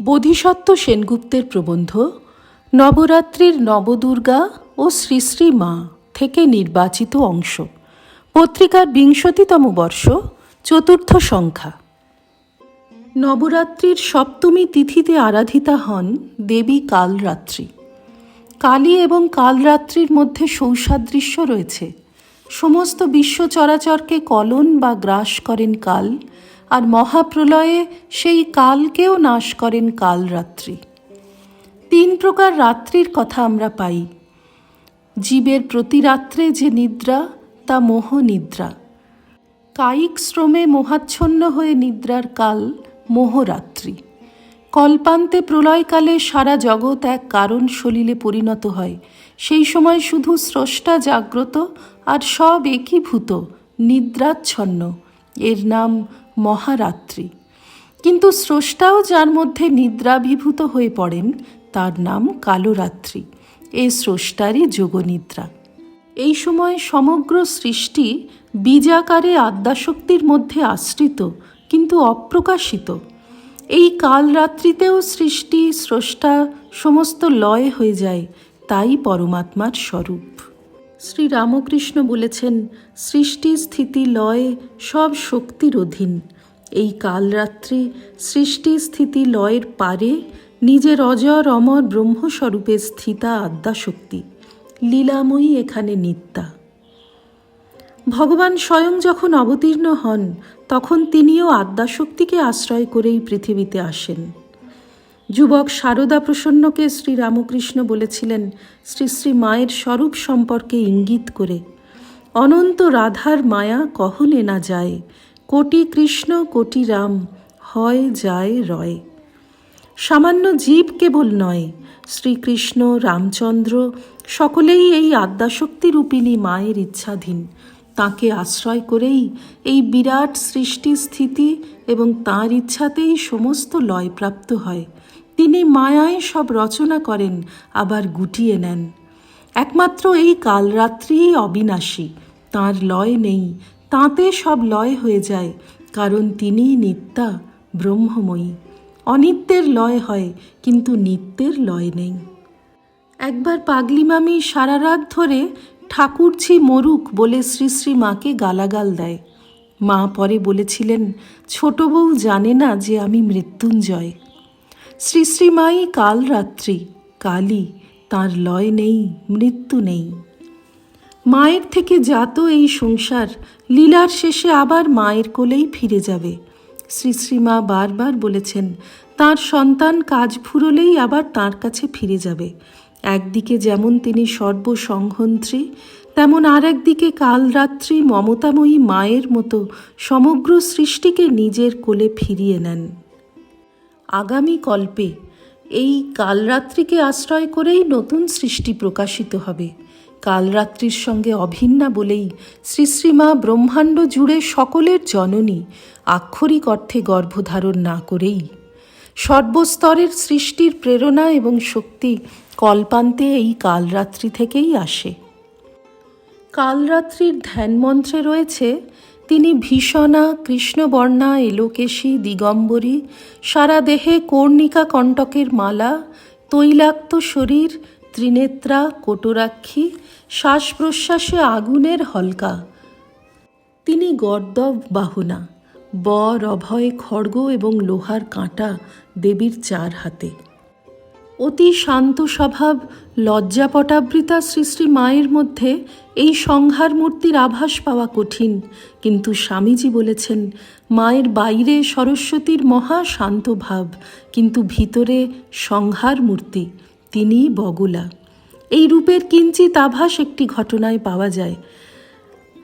বোধিসত্ত্ব সেনগুপ্তের প্রবন্ধ, নবরাত্রির নবদুর্গা ও শ্রী শ্রী মা থেকে নির্বাচিত অংশ, পত্রিকার বিংশতিতম বর্ষ, চতুর্থ সংখ্যা। নবরাত্রির সপ্তমী তিথিতে আরাধিতা হন দেবী কালরাত্রি। কালী এবং কালরাত্রির মধ্যে সৌসাদৃশ্য রয়েছে। সমস্ত বিশ্ব চরাচরকে কলন বা গ্রাস করেন কাল, আর মহাপ্রলয়ে সেই কালকেও নাশ করেন কালরাত্রি। তিন প্রকার রাত্রির কথা আমরা পাই। জীবের প্রতি রাত্রে যে নিদ্রা, তা মোহ নিদ্রা। কায়িক শ্রমে মোহাচ্ছন্ন হয়ে নিদ্রার কাল মোহরাত্রি। কল্পান্তে প্রলয়কালে সারা জগৎ এক কারণ সলিলে পরিণত হয়। সেই সময় শুধু স্রষ্টা জাগ্রত আর সব একীভূত, নিদ্রাচ্ছন্ন। এর নাম মহারাত্রি। কিন্তু স্রষ্টাও যার মধ্যে নিদ্রাভিভূত হয়ে পড়েন, তার নাম কালরাত্রি। এ স্রষ্টারই যোগনিদ্রা। এই সময় সমগ্র সৃষ্টি বীজাকারে আদ্যাশক্তির মধ্যে আশ্রিত কিন্তু অপ্রকাশিত। এই কালরাত্রিতেও সৃষ্টি, স্রষ্টা সমস্ত লয় হয়ে যায়, তাই পরমাত্মার স্বরূপ। শ্রী রামকৃষ্ণ বলেছেন, সৃষ্টি, স্থিতি, লয় সব শক্তির অধীন। এই কালরাত্রি সৃষ্টি, স্থিতি, লয়ের পারে নিজের অজর, অমর, ব্রহ্মস্বরূপে স্থিতা, আদ্যাশক্তি। লীলাময়ী এখানে নিত্যা। ভগবান স্বয়ং যখন অবতীর্ণ হন, তখন তিনিও আদ্যাশক্তিকে আশ্রয় করেই পৃথিবীতে আসেন। যুবক সারদা প্রসন্নকে শ্রী রামকৃষ্ণ বলেছিলেন, শ্রী শ্রী মায়ের স্বরূপ সম্পর্কে ইঙ্গিত করে, অনন্ত রাধার মায়া কহলে না যায়, কোটি কৃষ্ণ, কোটি রাম, হয় যায় রয়। সামান্য জীব কেবল নয়, শ্রীকৃষ্ণ, রামচন্দ্র, সকলেই এই আদ্যাশক্তি রূপিণী মায়ের ইচ্ছাধীন। তাকে আশ্রয় করেই এই বিরাট সৃষ্টি স্থিতি এবং তাঁর ইচ্ছাতেই সমস্ত লয় প্রাপ্ত হয়। তিনি মায়ায় সব রচনা করেন, আবার গুটিয়ে নেন। একমাত্র এই কালরাত্রিই অবিনাশী। তাঁর লয় নেই, তাঁতে সব লয় হয়ে যায়, কারণ তিনি নিত্যা, ব্রহ্মময়ী। অনিত্যের লয় হয়, কিন্তু নিত্যের লয় নেই। একবার পাগলি মামি সারা রাত ধরে ঠাকুরছি মরুক বলে শ্রী শ্রী মাকে গালাগাল দেয়। মা পরে বলেছিলেন, ছোট বউ জানে না যে আমি মৃত্যুঞ্জয়। শ্রী মাই কাল রাত্রি, কালী তাঁর লয় নেই, মৃত্যু নেই। মায়ের থেকে জাত এই সংসার, লীলার শেষে আবার মায়ের কোলেই ফিরে যাবে। শ্রী শ্রীমা বারবার বলেছেন, তার সন্তান কাজ ফুরলেই আবার তার কাছে ফিরে যাবে। একদিকে যেমন তিনি সর্বসংহন্ত্রী, তেমন আর একদিকে কালরাত্রি মমতাময়ী মায়ের মতো সমগ্র সৃষ্টিকে নিজের কোলে ফিরিয়ে নেন। আগামী কল্পে এই কালরাত্রিকে আশ্রয় করেই নতুন সৃষ্টি প্রকাশিত হবে। কালরাত্রির সঙ্গে অভিন্না বলেই শ্রী শ্রীমা ব্রহ্মাণ্ড জুড়ে সকলের জননী আক্ষরিক অর্থে গর্ভধারণ না করেই সর্বস্তরের সৃষ্টির প্রেরণা এবং শক্তি কল্পান্তে এই কালরাত্রি থেকেই আসে। কালরাত্রির ধ্যানমন্ত্রে রয়েছে, তিনি ভীষণা, কৃষ্ণবর্ণা, এলোকেশী, দিগম্বরী, সারা দেহে কর্ণিকা কণ্টকের মালা, তৈলাক্ত শরীর, ত্রিনেত্রা, কোটরাক্ষী শ্বাস প্রশ্বাসে আগুনের হলকা। তিনি গর্দব বাহনা। বর অভয় খড়গ এবং লোহার কাঁটা দেবীর চার হাতে। অতি শান্ত স্বভাব লজ্জাপটাবৃতা শ্রী মায়ের মধ্যে এই সংহার মূর্তির আভাস পাওয়া কঠিন, কিন্তু স্বামীজি বলেছেন, মায়ের বাইরে সরস্বতীর মহা শান্ত ভাব, কিন্তু ভিতরে সংহার মূর্তি, তিনিই বগুলা। এই রূপের কিঞ্চিত আভাস একটি ঘটনায় পাওয়া যায়।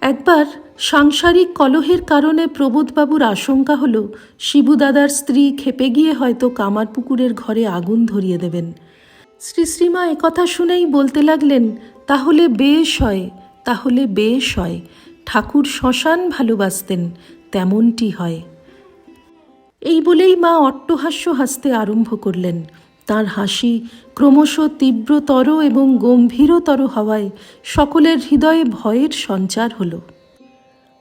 একবার সাংসারিক কলহের কারণে প্রবোধবাবুর আশঙ্কা হল শিবুদাদার স্ত্রী খেপে গিয়ে হয়তো কামারপুকুরের ঘরে আগুন ধরিয়ে দেবেন। শ্রী শ্রীমা একথা শুনেই বলতে লাগলেন, তাহলে বেশ হয়, তাহলে বেশ হয়, ঠাকুর শ্মশান ভালোবাসতেন, তেমনটি হয়। এই বলেই মা অট্টহাস্য হাসতে আরম্ভ করলেন। তার হাসি ক্রমশ তীব্রতর এবং গম্ভীরতর হওয়ায় সকলের হৃদয়ে ভয়ের সঞ্চার হলো।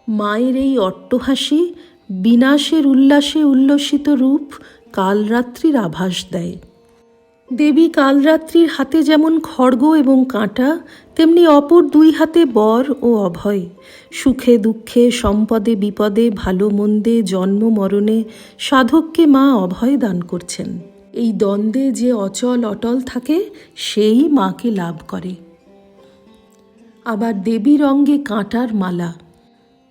মায়ের এই অট্টহাসি বিনাশের উল্লাসে উল্লসিত রূপ কালরাত্রির আভাস দেয়। দেবী কালরাত্রির হাতে যেমন খড়গ এবং কাঁটা, তেমনি অপর দুই হাতে বর ও অভয়। সুখে দুঃখে, সম্পদে বিপদে, ভালো মন্দে, জন্ম মরণে সাধককে মা অভয় দান করছেন। এই দ্বন্দ্বে যে অচল অটল থাকে, সেই মাকে লাভ করে। আবার দেবীর অঙ্গে কাঁটার মালা।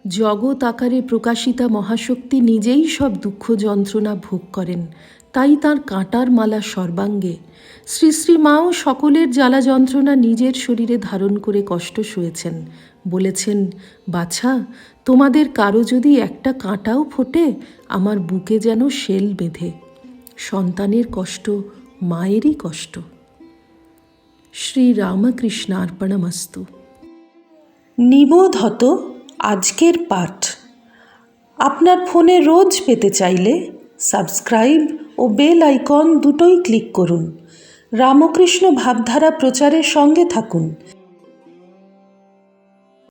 জগৎ আকারে প্রকাশিতা মহাশক্তি নিজেই সব দুঃখ যন্ত্রণা ভোগ করেন। তাই তার কাঁটার মালা সর্বাঙ্গে। শ্রী শ্রী মাও সকলের জ্বালা যন্ত্রণা নিজের শরীরে ধারণ করে কষ্ট শুয়েছেন। বলেছেন, বাছা, তোমাদের কারও যদি একটা কাঁটাও ফোটে, আমার বুকে যেন শেল বেঁধে। সন্তানের কষ্ট, মায়েরই কষ্ট। শ্রী রামকৃষ্ণ অর্পণমস্তু নিবোধ হতো আজকের পাঠ। আপনার ফোনে রোজ পেতে চাইলে সাবস্ক্রাইব ও বেল আইকন দুটোই ক্লিক করুন। রামকৃষ্ণ ভাবধারা প্রচারের সঙ্গে থাকুন।